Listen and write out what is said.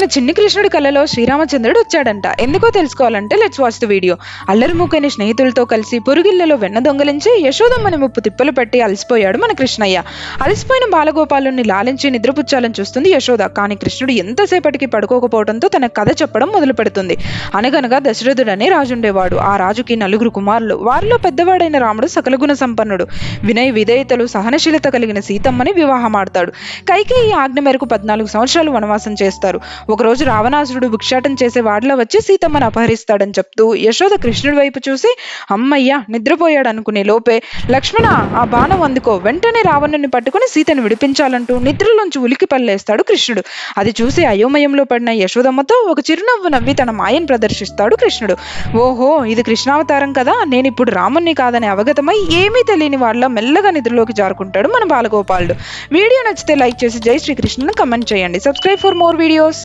మన చిన్ని కృష్ణుడి కళలో శ్రీరామచంద్రుడు వచ్చాడంట. ఎందుకో తెలుసుకోవాలంటే లెట్స్ వాచ్ ద వీడియో అల్లరి మూకైన స్నేహితులతో కలిసి పురుగిళ్ళలో వెన్న దొంగలించి యశోదమ్మని ముప్పు తిప్పలు పెట్టి అలసిపోయాడు మన కృష్ణయ్య. అలసిపోయిన బాలగోపాలుని లాలించి నిద్రపుచ్చాలని చూస్తుంది యశోద. కానీ కృష్ణుడు ఎంతసేపటికి పడుకోకపోవడంతో తన కథ చెప్పడం మొదలు పెడుతుంది. అనగనగా దశరథుడు అనే రాజుండేవాడు. ఆ రాజుకి నలుగురు కుమారులు. వారిలో పెద్దవాడైన రాముడు సకల గుణ సంపన్నుడు. వినయ విధేయతలు సహనశీలత కలిగిన సీతమ్మని వివాహమాడతాడు. కైకేయి ఆజ్ఞ మేరకు పద్నాలుగు సంవత్సరాలు వనవాసం చేస్తారు. ఒకరోజు రావణాసురుడు భిక్షాటం చేసే వాడిలో వచ్చి సీతమ్మను అపహరిస్తాడని చెప్తూ యశోద కృష్ణుడి వైపు చూసి అమ్మయ్య నిద్రపోయాడు అనుకునే లోపే లక్ష్మణ ఆ బాణం అందుకో వెంటనే రావణుని పట్టుకుని సీతను విడిపించాలంటూ నిద్రలోంచి ఉలికి పల్లేస్తాడు కృష్ణుడు. అది చూసి అయోమయంలో పడిన యశోదమ్మతో ఒక చిరునవ్వు నవ్వి తన మాయను ప్రదర్శిస్తాడు కృష్ణుడు. ఓహో ఇది కృష్ణావతారం కదా నేను ఇప్పుడు రాముణ్ణి కాదని అవగతమై ఏమీ తెలియని వాళ్ళ మెల్లగా నిద్రలోకి జారుకుంటాడు మన బాలగోపాలుడు. వీడియో నచ్చితే లైక్ చేసి జై శ్రీకృష్ణుని కమెంట్ చేయండి. Subscribe for more videos.